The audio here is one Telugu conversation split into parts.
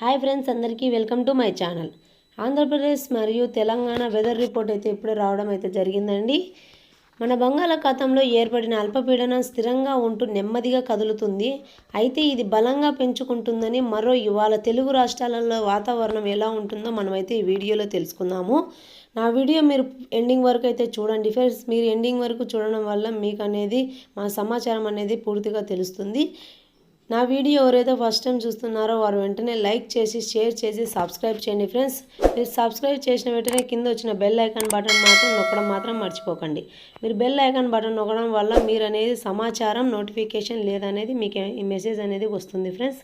హాయ్ ఫ్రెండ్స్ అందరికీ welcome to my channel. Andhra Pradesh మరియు తెలంగాణ వెదర్ రిపోర్ట్ అయితే ఇప్పుడు రావడం అయితే జరిగిందండి. మన బంగాళాఖాతంలో ఏర్పడిన అల్పపీడనం స్థిరంగా ఉంటూ నెమ్మదిగా కదులుతుంది. అయితే ఇది బలంగా పెంచుకుంటుందని మరో ఇవాళ తెలుగు రాష్ట్రాలలో వాతావరణం ఎలా ఉంటుందో మనమైతే ఈ వీడియోలో తెలుసుకుందాము. నా వీడియో మీరు ఎండింగ్ వరకు అయితే చూడండి. ఫ్రెండ్స్ మీరు ఎండింగ్ వరకు చూడడం వల్ల మీకు అనేది మా సమాచారం అనేది పూర్తిగా తెలుస్తుంది. నా వీడియో ఎవరైతే ఫస్ట్ టైం చూస్తున్నారో వారు వెంటనే లైక్ చేసి షేర్ చేసి సబ్స్క్రైబ్ చేయండి ఫ్రెండ్స్. మీరు సబ్స్క్రైబ్ చేసిన వెంటనే కింద వచ్చిన బెల్ ఐకాన్ బటన్ మాత్రం నొక్కడం మాత్రం మర్చిపోకండి. మీరు బెల్ ఐకాన్ బటన్ నొక్కడం వల్ల మీరు అనేది సమాచారం నోటిఫికేషన్ లేదనేది మీకు ఈ మెసేజ్ అనేది వస్తుంది ఫ్రెండ్స్.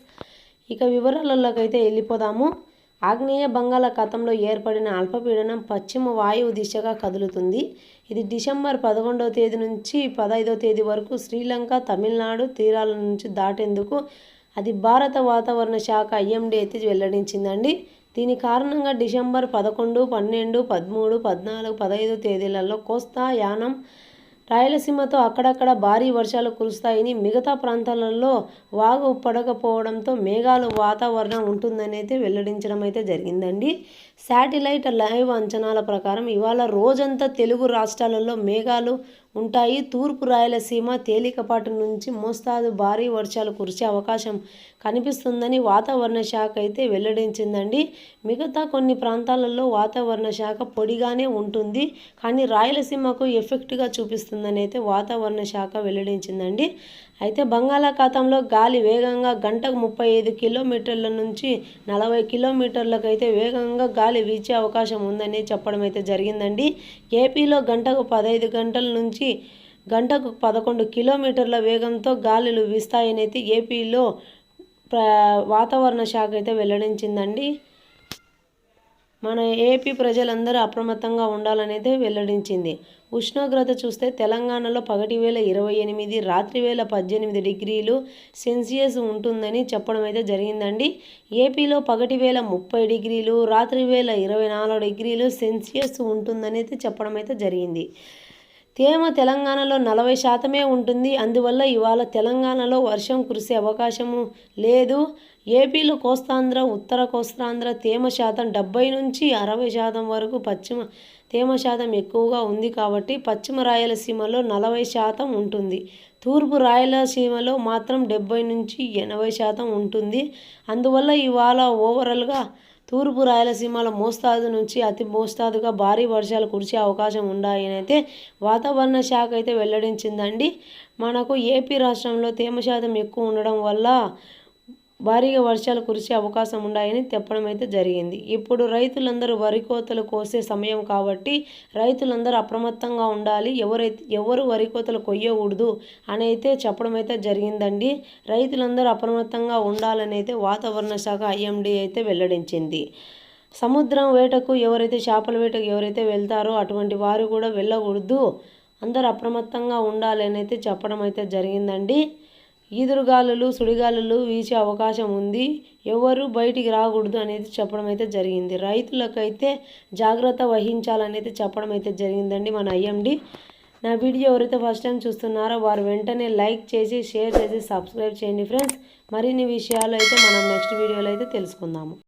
ఇక వివరాలలోకి అయితే వెళ్ళిపోదాము. ఆగ్నేయ బంగాళాఖాతంలో ఏర్పడిన అల్పపీడనం పశ్చిమ వాయువు దిశగా కదులుతుంది. ఇది డిసెంబర్ పదకొండవ తేదీ నుంచి పదహైదవ తేదీ వరకు శ్రీలంక తమిళనాడు తీరాల నుంచి దాటేందుకు అది భారత వాతావరణ శాఖ ఐఎండీ అయితే వెల్లడించిందండి. దీని కారణంగా డిసెంబర్ పదకొండు పన్నెండు పదమూడు పద్నాలుగు పదహైదు తేదీలలో కోస్తా యానం రాయలసీమతో అక్కడక్కడ భారీ వర్షాలు కురుస్తాయని మిగతా ప్రాంతాలలో వాగు పడకపోవడంతో మేఘాలు వాతావరణం ఉంటుందని అయితే వెల్లడించడం అయితే జరిగిందండి. శాటిలైట్ లైవ్ అంచనాల ప్రకారం ఇవాళ రోజంతా తెలుగు రాష్ట్రాలలో మేఘాలు ఉంటాయి. తూర్పు రాయలసీమ తేలికపాటి నుంచి మోస్తాదు భారీ వర్షాలు కురిసే అవకాశం కనిపిస్తుందని వాతావరణ శాఖ అయితే వెల్లడించిందండి. మిగతా కొన్ని ప్రాంతాలలో వాతావరణ శాఖ పొడిగానే ఉంటుంది. కానీ రాయలసీమకు ఎఫెక్ట్గా చూపిస్తుందని అయితే వాతావరణ శాఖ వెల్లడించిందండి. అయితే బంగాళాఖాతంలో గాలి వేగంగా గంటకు ముప్పై ఐదు కిలోమీటర్ల నుంచి నలభై కిలోమీటర్లకు అయితే వేగంగా గాలి వీచే అవకాశం ఉందని చెప్పడం అయితే జరిగిందండి. ఏపీలో గంటకు పదహైదు గంటల నుంచి గంటకు పదకొండు కిలోమీటర్ల వేగంతో గాలులు వీస్తాయనైతే ఏపీలో వాతావరణ శాఖ అయితే వెల్లడించిందండి. మన ఏపీ ప్రజలందరూ అప్రమత్తంగా ఉండాలనేది వెల్లడించింది. ఉష్ణోగ్రత చూస్తే తెలంగాణలో పగటి వేల ఇరవై ఎనిమిది రాత్రి వేల పద్దెనిమిది డిగ్రీలు సెల్సియస్ ఉంటుందని చెప్పడం అయితే జరిగిందండి. ఏపీలో పగటి వేల ముప్పై డిగ్రీలు రాత్రి వేల ఇరవై నాలుగు డిగ్రీలు సెల్సియస్ ఉంటుందని అయితే చెప్పడం అయితే జరిగింది. తేమ తెలంగాణలో నలభై శాతమే ఉంటుంది. అందువల్ల ఇవాళ తెలంగాణలో వర్షం కురిసే అవకాశము లేదు. ఏపీలో కోస్తాంధ్ర ఉత్తర కోస్తాంధ్ర తేమ శాతం డెబ్బై నుంచి అరవై శాతం వరకు పశ్చిమ తేమ శాతం ఎక్కువగా ఉంది కాబట్టి పశ్చిమ రాయలసీమలో నలభై శాతం ఉంటుంది. తూర్పు రాయలసీమలో మాత్రం డెబ్బై నుంచి ఎనభై శాతం ఉంటుంది. అందువల్ల ఇవాళ ఓవరాల్గా తూర్పు రాయలసీమలో మోస్తాదు నుంచి అతి మోస్తాదుగా భారీ వర్షాలు కురిసే అవకాశం ఉన్నాయని అయితే వాతావరణ శాఖ అయితే వెల్లడించిందండి. మనకు ఏపీ రాష్ట్రంలో తేమ శాతం ఎక్కువ ఉండడం వల్ల భారీగా వర్షాలు కురిసే అవకాశం ఉన్నాయని చెప్పడం అయితే జరిగింది. ఇప్పుడు రైతులందరూ వరి కోతలు కోసే సమయం కాబట్టి రైతులందరూ అప్రమత్తంగా ఉండాలి. ఎవరైతే ఎవరు వరి కోతలు కొయ్యకూడదు అని అయితే చెప్పడం అయితే జరిగిందండి. రైతులందరూ అప్రమత్తంగా ఉండాలని అయితే వాతావరణ శాఖ ఐఎండీ అయితే వెల్లడించింది. సముద్రం వేటకు ఎవరైతే చేపల వేటకు ఎవరైతే వెళ్తారో అటువంటి వారు కూడా వెళ్ళకూడదు. అందరూ అప్రమత్తంగా ఉండాలి అని అయితే చెప్పడం అయితే జరిగిందండి. ఈదురుగాలులు సుడిగాలులు వీచే అవకాశం ఉంది. ఎవరు బయటికి రాకూడదు అనేది చెప్పడం అయితే జరిగింది. రైతులకైతే జాగ్రత్త వహించాలనేది చెప్పడం అయితే జరిగిందండి మన ఐఎండి. నా వీడియో ఎవరైతే ఫస్ట్ టైం చూస్తున్నారో వారు వెంటనే లైక్ చేసి షేర్ చేసి సబ్స్క్రైబ్ చేయండి ఫ్రెండ్స్. మరిన్ని విషయాలు అయితే మనం నెక్స్ట్ వీడియోలో అయితే తెలుసుకుందాము.